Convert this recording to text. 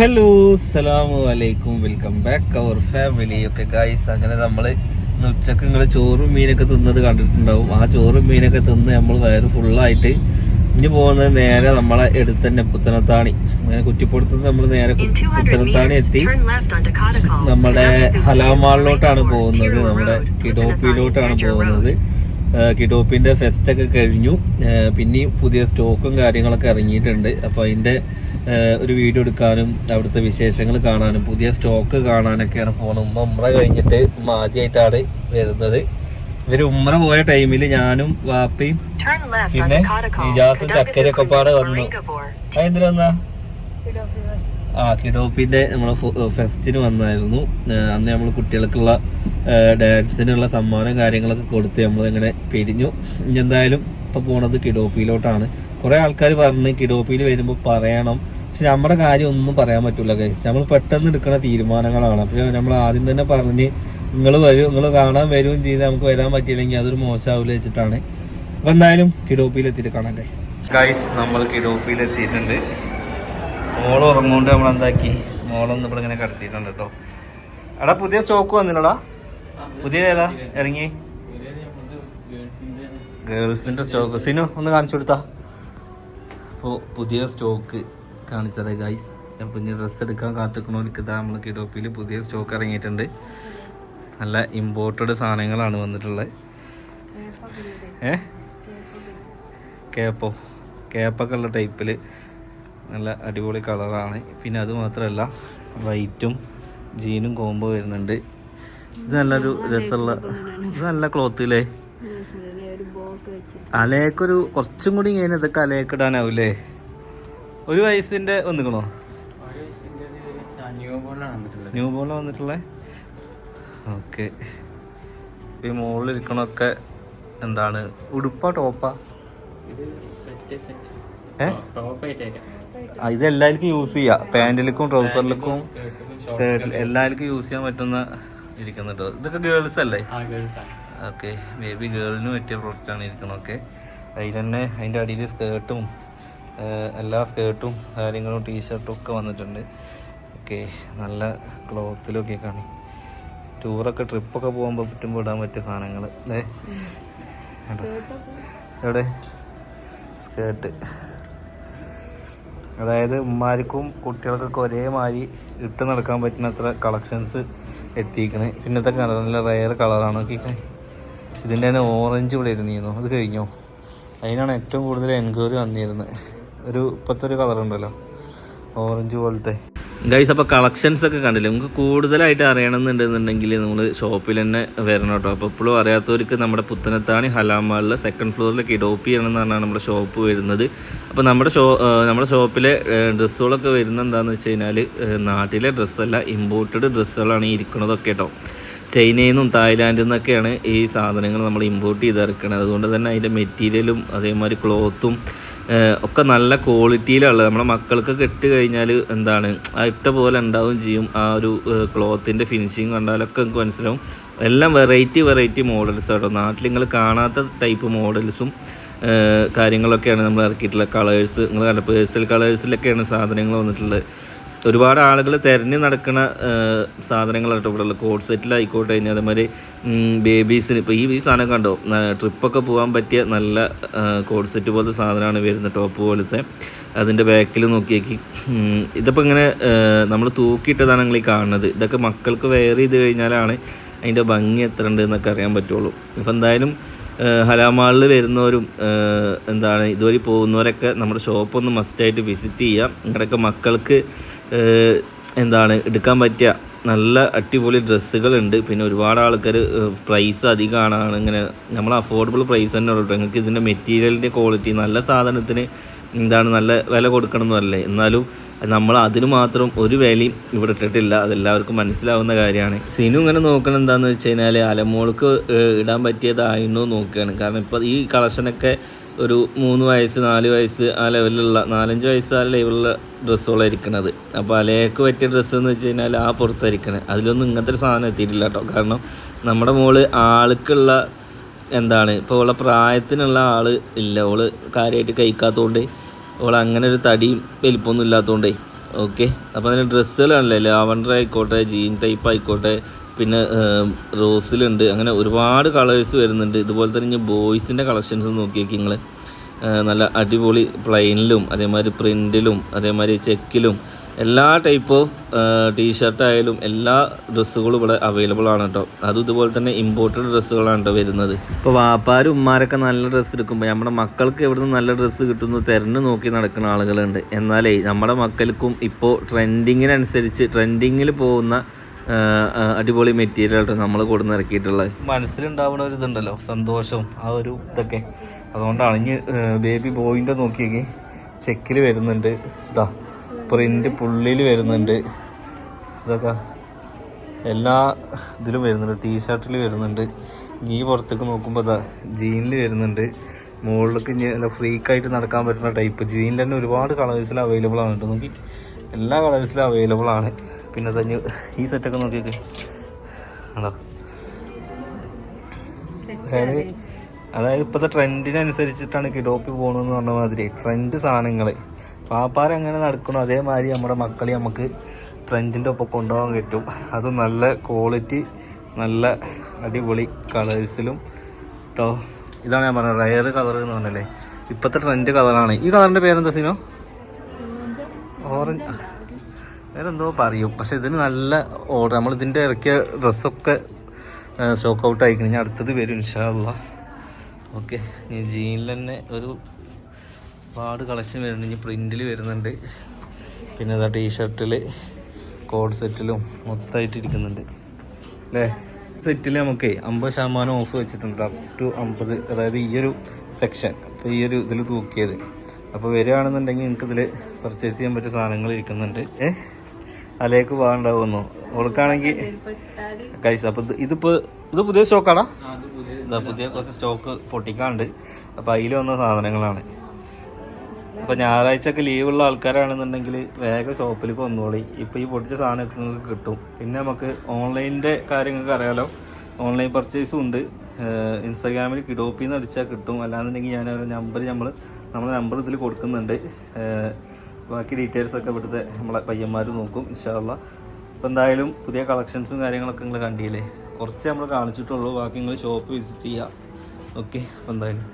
Hello അസ്സലാമു അലൈക്കും welcome back our family ഒക്കെ ഗൈസ് അങ്ങനെ നമ്മൾ ഉച്ചയ്ക്ക് നിങ്ങൾ ചോറും മീനൊക്കെ തിന്നത് കണ്ടിട്ടുണ്ടാവും. ആ ചോറും മീനൊക്കെ തിന്ന് നമ്മൾ വയറ് ഫുള്ളായിട്ട് ഇനി പോകുന്നത് നേരെ നമ്മളെ എടുത്ത് തന്നെ പുത്തനത്താണി. അങ്ങനെ കുറ്റിപ്പുറത്ത് നമ്മൾ നേരെ In 200 പുത്തനത്താണി എത്തി. നമ്മുടെ ഹലാമാളിലോട്ടാണ് പോകുന്നത്. നമ്മുടെ കിഡോപ്പിയിലോട്ടാണ് പോകുന്നത്. ആ, ഫെസ്റ്റൊക്കെ ഫെസ്റ്റ് ഒക്കെ കഴിഞ്ഞു. പിന്നെ പിന്നെയും പുതിയ സ്റ്റോക്കും കാര്യങ്ങളൊക്കെ ഇറങ്ങിയിട്ടുണ്ട്. അപ്പോൾ അതിന്റെ ഒരു വീഡിയോ എടുക്കാനും അവിടുത്തെ വിശേഷങ്ങൾ കാണാനും പുതിയ സ്റ്റോക്ക് കാണാനൊക്കെയാണ് പോകുന്നത്. ഉമ്മ ഉമ്ര കഴിഞ്ഞിട്ട് ഉമ്മ ആദ്യമായിട്ടാണ് വരുന്നത്. ഇവർ ഉമ്മറ പോയ ടൈമിൽ ഞാനും വാപ്പയും പിന്നെ. ഇജാസും ചക്കരയൊക്കെ പാടെ വന്നു. Marangavore. ആ കിഡോപ്പിന്റെ നമ്മളെ ഫെസ്റ്റിന് വന്നായിരുന്നു. അന്ന് നമ്മൾ കുട്ടികൾക്കുള്ള ഡാൻസിനുള്ള സമ്മാനം കാര്യങ്ങളൊക്കെ കൊടുത്ത് നമ്മൾ ഇങ്ങനെ പിരിഞ്ഞു. ഇനി എന്തായാലും ഇപ്പൊ പോണത് കിഡോപ്പിയിലോട്ടാണ്. കുറെ ആൾക്കാർ പറഞ്ഞു കിഡോപ്പിയിൽ വരുമ്പോൾ പറയണം. പക്ഷെ നമ്മുടെ കാര്യം ഒന്നും പറയാൻ പറ്റൂല ഗൈസ് നമ്മൾ പെട്ടെന്ന് എടുക്കുന്ന തീരുമാനങ്ങളാണ്. അപ്പോൾ നമ്മൾ ആദ്യം തന്നെ പറഞ്ഞ് നിങ്ങൾ വരും നിങ്ങൾ കാണാൻ വരുകയും ചെയ്ത് നമുക്ക് വരാൻ പറ്റിയില്ലെങ്കിൽ അതൊരു മോശമാവില്ല വെച്ചിട്ടാണ്. അപ്പൊ എന്തായാലും കിഡോപ്പിയിൽ എത്തിയിട്ട് കാണാം ഗൈസ് ഗൈസ് നമ്മൾ കിഡോപ്പിയിൽ മോൾ ഉറങ്ങുകൊണ്ട് നമ്മൾ എന്താക്കി മോളൊന്നും ഇവിടെ ഇങ്ങനെ കടത്തിയിട്ടുണ്ട് കേട്ടോ. എടാ പുതിയ സ്റ്റോക്ക് വന്നില്ലടാ. പുതിയ ഏതാ? ഇറങ്ങി. ഗേൾസിന്റെ സ്റ്റോക്ക്. സിനു ഒന്ന് കാണിച്ചു കൊടുത്താ. അപ്പോൾ പുതിയ സ്റ്റോക്ക് കാണിച്ചത് ഗൈസ് അപ്പം ഇനി ഡ്രസ്സ് എടുക്കാൻ കാത്തിക്കണോർക്ക് ഇതാ നമ്മൾ കിഡോപ്പിയിൽ പുതിയ സ്റ്റോക്ക് ഇറങ്ങിയിട്ടുണ്ട്. നല്ല ഇമ്പോർട്ടഡ് സാധനങ്ങളാണ് വന്നിട്ടുള്ളത്. ഏ? കേപ്പോ? കേപ്പൊക്കെ ഉള്ള ടൈപ്പിൽ നല്ല അടിപൊളി കളറാണ്. പിന്നെ അത് മാത്രമല്ല വൈറ്റും ജീനും കോംബോ വരുന്നുണ്ട്. ഇത് നല്ലൊരു രസമുള്ള നല്ല ക്ലോത്ത് അല്ലേ അലയൊക്കൊരു കുറച്ചും കൂടി ഇങ്ങനെ ഇതൊക്കെ അലയൊക്കെ ഇടാനാവൂലേ ഒരു വയസ്സിന്റെ വന്നിക്കണോ? ന്യൂ ബോൾ വന്നിട്ടുള്ളേ? ഓക്കെ ഈ മുകളിലിരിക്കണൊക്കെ എന്താണ്? ഉടുപ്പാ ടോപ്പാ? ഇത് എല്ലാവർക്കും യൂസ് ചെയ്യാം. പാന്റിലേക്കും ട്രൗസറിലേക്കും സ്കേർട്ടിൽ എല്ലാവർക്കും യൂസ് ചെയ്യാൻ പറ്റുന്ന ഇരിക്കുന്നുണ്ട്. ഇതൊക്കെ ഗേൾസ് അല്ലേ? ഓക്കെ ബേബി ഗേളിന് പറ്റിയ പ്രൊഡക്റ്റാണ് ഇരിക്കണതൊക്കെ അതിൽ തന്നെ അതിന്റെ അടിയിൽ സ്കേർട്ടും എല്ലാ സ്കേർട്ടും കാര്യങ്ങളും ടീഷർട്ടും ഒക്കെ വന്നിട്ടുണ്ട്. ഓക്കെ നല്ല ക്ലോത്തിലൊക്കെ കാണി. ടൂറൊക്കെ ട്രിപ്പൊക്കെ പോകുമ്പോൾ പറ്റുമ്പോൾ ഇടാൻ പറ്റിയ സാധനങ്ങൾ അല്ലേ എവിടെ? സ്കേർട്ട് അതായത് ഉമ്മാർക്കും കുട്ടികൾക്കൊക്കെ ഒരേമാതിരി ഇട്ട് നടക്കാൻ പറ്റുന്നത്ര കളക്ഷൻസ് എത്തിക്കണേ പിന്നത്തെ കളർ നല്ല റയർ കളറാണ് നോക്കിക്കാൻ ഇതിന്റെ തന്നെ ഓറഞ്ച് ഇവിടെ ഇരുന്നിരുന്നു. അത് കഴിഞ്ഞോ? അതിനാണ് ഏറ്റവും കൂടുതൽ എൻക്വയറി വന്നിരുന്നത്. ഒരു ഇപ്പോഴത്തെ ഒരു കളറുണ്ടല്ലോ ഓറഞ്ച് പോലത്തെ. ഗൈസ് അപ്പോൾ കളക്ഷൻസ് ഒക്കെ കണ്ടില്ലേ? നിങ്ങൾക്ക് കൂടുതലായിട്ട് അറിയണമെന്നുണ്ടെന്നുണ്ടെങ്കിൽ നമ്മൾ ഷോപ്പിൽ തന്നെ വരണം കേട്ടോ. അപ്പോൾ ഇപ്പോഴും അറിയാത്തവർക്ക് നമ്മുടെ പുത്തനത്താണി ഹലാമാളിലെ സെക്കൻഡ് ഫ്ലോറിൽ ആണെന്ന് ചെയ്യണമെന്നാണ് നമ്മുടെ ഷോപ്പ് വരുന്നത്. അപ്പോൾ നമ്മുടെ ഷോ നമ്മുടെ ഷോപ്പിലെ ഡ്രസ്സുകളൊക്കെ വരുന്നത് എന്താണെന്ന് വെച്ച് കഴിഞ്ഞാൽ നാട്ടിലെ ഡ്രസ്സല്ല ഇമ്പോർട്ടഡ് ഡ്രസ്സുകളാണ് ഈ ഇരിക്കുന്നതൊക്കെ കേട്ടോ. ചൈനയിൽ നിന്നും തായ്ലാൻഡിൽ നിന്നൊക്കെയാണ് ഈ സാധനങ്ങൾ നമ്മൾ ഇമ്പോർട്ട് ചെയ്തിറക്കുന്നത് അതുകൊണ്ട് തന്നെ അതിന്റെ മെറ്റീരിയലും അതേമാതിരി ക്ലോത്തും ഒക്കെ നല്ല ക്വാളിറ്റിയിലുള്ളത് നമ്മുടെ മക്കൾക്കൊക്കെ ഇട്ട് കഴിഞ്ഞാൽ എന്താണ് ആ ഇട്ട പോലെ ഉണ്ടാവുകയും ചെയ്യും. ആ ഒരു ക്ലോത്തിന്റെ ഫിനിഷിങ് കണ്ടാലൊക്കെ നമുക്ക് മനസ്സിലാവും. എല്ലാം വെറൈറ്റി വെറൈറ്റി മോഡൽസ് കേട്ടോ നാട്ടിൽ നിങ്ങൾ കാണാത്ത ടൈപ്പ് മോഡൽസും കാര്യങ്ങളൊക്കെയാണ് നമ്മൾ ഇറക്കിയിട്ടുള്ളത്. കളേഴ്സ് നിങ്ങൾ കണ്ട പേഴ്സണൽ കളേഴ്സിലൊക്കെയാണ് സാധനങ്ങൾ വന്നിട്ടുള്ളത്. ഒരുപാട് ആളുകൾ തിരഞ്ഞു നടക്കുന്ന സാധനങ്ങളാട്ടോ ഇവിടെ ഉള്ളത് കോഡ് സെറ്റിലായിക്കോട്ടെ ഇനി അതേമാതിരി ബേബീസിന് ഇപ്പോൾ ഈ ഈ സാധനം കണ്ടോ? ട്രിപ്പൊക്കെ പോകാൻ പറ്റിയ നല്ല കോഡ് സെറ്റ് പോലത്തെ സാധനമാണ് വരുന്നത് ടോപ്പ് പോലത്തെ. അതിന്റെ ബാക്കിൽ നോക്കിയേക്ക്. ഇതിപ്പോൾ ഇങ്ങനെ നമ്മൾ തൂക്കിയിട്ടതാണ് നിങ്ങൾ ഈ കാണുന്നത്. ഇതൊക്കെ മക്കൾക്ക് വെയർ ചെയ്ത് കഴിഞ്ഞാലാണ് അതിന്റെ ഭംഗി എത്ര ഉണ്ട് എന്നൊക്കെ അറിയാൻ പറ്റുള്ളൂ. അപ്പോൾ എന്തായാലും ഹലാമാളിൽ വരുന്നവരും എന്താണ് ഇതുവഴി പോകുന്നവരൊക്കെ നമ്മുടെ ഷോപ്പൊന്ന് മസ്റ്റായിട്ട് വിസിറ്റ് ചെയ്യാം. നിങ്ങളുടെയൊക്കെ മക്കൾക്ക് എന്താണ് എടുക്കാൻ പറ്റിയ നല്ല അടിപൊളി ഡ്രസ്സുകളുണ്ട്. പിന്നെ ഒരുപാട് ആൾക്കാർ പ്രൈസ് അധികമാണ് ഇങ്ങനെ നമ്മൾ അഫോർഡബിൾ പ്രൈസ് തന്നെ ഉള്ളൂ. നിങ്ങൾക്ക് ഇതിന്റെ മെറ്റീരിയലിന്റെ ക്വാളിറ്റി നല്ല സാധനത്തിന് എന്താണ് നല്ല വില കൊടുക്കണമെന്നല്ലേ എന്നാലും നമ്മൾ അതിന് മാത്രം ഒരു വിലയും ഇവിടെ ഇട്ടിട്ടില്ല. അതെല്ലാവർക്കും മനസ്സിലാവുന്ന കാര്യമാണ്. സിനു ഇങ്ങനെ നോക്കണം എന്താണെന്ന് വെച്ച് കഴിഞ്ഞാൽ അലമോൾക്ക് ഇടാൻ പറ്റിയതായിരുന്നു നോക്കുകയാണ്. കാരണം ഇപ്പോൾ ഈ കളക്ഷനൊക്കെ ഒരു മൂന്ന് വയസ്സ് നാല് വയസ്സ് ആ ലെവലിലുള്ള നാലഞ്ച് വയസ്സ് ആ ലെവലിലുള്ള ഡ്രസ്സുകളായിരിക്കണത് അപ്പോൾ അലയൊക്കെ പറ്റിയ ഡ്രസ്സ് എന്ന് വെച്ച് കഴിഞ്ഞാൽ ആ പുറത്തായിരിക്കണേ അതിലൊന്നും ഇങ്ങനത്തെ ഒരു സാധനം എത്തിയിട്ടില്ല കേട്ടോ. കാരണം നമ്മുടെ മോൾ ആൾക്കുള്ള എന്താണ്? ഇപ്പോൾ ഉള്ള പ്രായത്തിനുള്ള ആൾ ഇല്ല. ഓൾ കാര്യമായിട്ട് കഴിക്കാത്തതുകൊണ്ട് ഓൾ അങ്ങനെ ഒരു തടിയും വലിപ്പമൊന്നും ഇല്ലാത്തതുകൊണ്ടേ ഓക്കെ? അപ്പോൾ അതിന് ഡ്രസ്സുകളാണല്ലേ? ലാവണ്ടർ ആയിക്കോട്ടെ ജീൻ ടൈപ്പ് ആയിക്കോട്ടെ പിന്നെ റോസിലുണ്ട്. അങ്ങനെ ഒരുപാട് കളേഴ്സ് വരുന്നുണ്ട്. ഇതുപോലെ തന്നെ ഞാൻ ബോയ്സിന്റെ കളക്ഷൻസ് നോക്കിയേക്ക് നിങ്ങൾ നല്ല അടിപൊളി പ്ലെയിനിലും അതേമാതിരി പ്രിന്റിലും അതേമാതിരി ചെക്കിലും എല്ലാ ടൈപ്പ് ഓഫ് ടീഷർട്ട് ആയാലും എല്ലാ ഡ്രസ്സുകളും ഇവിടെ അവൈലബിൾ ആണ് കേട്ടോ അതും ഇതുപോലെ തന്നെ ഇമ്പോർട്ടഡ് ഡ്രസ്സുകളാണ് കേട്ടോ വരുന്നത്. ഇപ്പോൾ വാപ്പാരും ഉമ്മാരൊക്കെ നല്ല ഡ്രസ്സ് എടുക്കുമ്പോൾ നമ്മുടെ മക്കൾക്ക് എവിടുന്ന് നല്ല ഡ്രസ്സ് കിട്ടുന്നു തിരഞ്ഞു നോക്കി നടക്കുന്ന ആളുകളുണ്ട്. എന്നാലേ നമ്മുടെ മക്കൾക്കും ഇപ്പോൾ ട്രെൻഡിങ്ങിനനുസരിച്ച് ട്രെൻഡിങ്ങിൽ പോകുന്ന അടിപൊളി മെറ്റീരിയൽ നമ്മൾ കൊടുന്ന് ഇറക്കിയിട്ടുള്ളത്. മനസ്സിലുണ്ടാവുന്ന ഒരു ഇതുണ്ടല്ലോ സന്തോഷം ആ ഒരു ഇതൊക്കെ. അതുകൊണ്ടാണ് ഇനി ബേബി ബോയിന്റെ നോക്കിയെങ്കിൽ ചെക്കിൽ വരുന്നുണ്ട്. ഇതാ പ്രിന്റ് പുള്ളിയിൽ വരുന്നുണ്ട്. ഇതൊക്കെ എല്ലാ ഇതിലും വരുന്നുണ്ട്. ടീഷർട്ടിൽ വരുന്നുണ്ട്. നീ പുറത്തേക്ക് നോക്കുമ്പോൾ ഇതാ ജീനിൽ വരുന്നുണ്ട്. മുകളിലേക്ക് ഫ്രീക്കായിട്ട് നടക്കാൻ പറ്റുന്ന ടൈപ്പ് ജീനിൽ തന്നെ ഒരുപാട് കളേഴ്സിൽ അവൈലബിൾ ആണ് കേട്ടോ. നോക്കി. എല്ലാ കളേഴ്സിലും അവൈലബിൾ ആണ്. പിന്നെ തന്നെ ഈ സെറ്റൊക്കെ നോക്കിയൊക്കെ. ആണോ? അതായത് അതായത് ഇപ്പോഴത്തെ ട്രെൻഡിനനുസരിച്ചിട്ടാണ് കിഡോപ്പി പോകണമെന്ന് പറഞ്ഞ മാതിരി. ട്രെൻഡ് സാധനങ്ങൾ പാപ്പാർ എങ്ങനെ നടക്കണോ അതേമാതിരി നമ്മുടെ മക്കളെ നമുക്ക് ട്രെൻഡിന്റെ ഒപ്പം കൊണ്ടുപോകാൻ പറ്റും. അത് നല്ല ക്വാളിറ്റി നല്ല അടിപൊളി കളേഴ്സിലും കേട്ടോ ഇതാണ് ഞാൻ പറഞ്ഞത് റയർ കളർ എന്ന് പറഞ്ഞല്ലേ? ഇപ്പോഴത്തെ ട്രെൻഡ് കളറാണ് ഈ കളറിന്റെ പേരെന്താ സിനോ? ഓറഞ്ച് വേറെന്തോ പറയും. പക്ഷെ ഇതിന് നല്ല ഓർഡർ നമ്മൾ ഇതിന്റെ ഇറക്കിയ ഡ്രസ്സൊക്കെ സ്റ്റോക്ക് ഔട്ട് ആയിക്കണം ഇനി അടുത്തത് വരും ഇൻഷാല്ല ഓക്കെ ജീനിൽ തന്നെ ഒരു ഒരുപാട് കളക്ഷൻ വരുന്നുണ്ട്. ഇനി പ്രിന്റിൽ വരുന്നുണ്ട്. പിന്നെ ഇതാ ടീഷർട്ടിൽ കോഡ് സെറ്റിലും മൊത്തമായിട്ട് ഇരിക്കുന്നുണ്ട്. അല്ലേ? സെറ്റിൽ നമുക്ക് അമ്പത് ശതമാനം ഓഫ് വെച്ചിട്ടുണ്ട്. അപ് ടു അമ്പത്. അതായത് ഈ ഒരു സെക്ഷൻ അപ്പോൾ ഈ ഒരു ഇതിൽ തൂക്കിയത്. അപ്പോൾ വരികയാണെന്നുണ്ടെങ്കിൽ നിങ്ങൾക്ക് ഇതിൽ പർച്ചേസ് ചെയ്യാൻ പറ്റിയ സാധനങ്ങൾ ഇരിക്കുന്നുണ്ട്. ഏ? അലേക്ക് പോകാണ്ടാവുന്നു ഓൾക്കാണെങ്കിൽ കഴിച്ച അപ്പോൾ ഇത് ഇതിപ്പോൾ ഇത് പുതിയ സ്റ്റോക്കാണോ ഇതാ പുതിയ കുറച്ച് സ്റ്റോക്ക് പൊട്ടിക്കാണ്ട് അപ്പോൾ അതിൽ വന്ന സാധനങ്ങളാണ്. അപ്പോൾ ഞായറാഴ്ചയൊക്കെ ലീവുള്ള ആൾക്കാരാണെന്നുണ്ടെങ്കിൽ വേഗം ഷോപ്പിലേക്ക് വന്നോളി. ഇപ്പോൾ ഈ പൊട്ടിച്ച സാധനം കിട്ടും. പിന്നെ നമുക്ക് ഓൺലൈനിന്റെ കാര്യങ്ങൾക്ക് അറിയാലോ. ഓൺലൈൻ പർച്ചേസും ഉണ്ട്. ഇൻസ്റ്റാഗ്രാമിൽ കിഡോപ്പിൽ നിന്ന് അടിച്ചാൽ കിട്ടും. അല്ലാന്നുണ്ടെങ്കിൽ ഞാൻ നമ്പർ നമ്മൾ നമ്മുടെ നമ്പർ ഇതിൽ കൊടുക്കുന്നുണ്ട്. ബാക്കി ഡീറ്റെയിൽസ് ഒക്കെ ഇവിടുത്തെ നമ്മളെ പയ്യന്മാർ നോക്കും ഇൻഷാല്ല അപ്പോൾ എന്തായാലും പുതിയ കളക്ഷൻസും കാര്യങ്ങളൊക്കെ നിങ്ങൾ കണ്ടില്ലേ? കുറച്ച് നമ്മൾ കാണിച്ചിട്ടുള്ളൂ. ബാക്കി നിങ്ങൾ ഷോപ്പ് വിസിറ്റ് ചെയ്യുക ഓക്കെ അപ്പോൾ എന്തായാലും.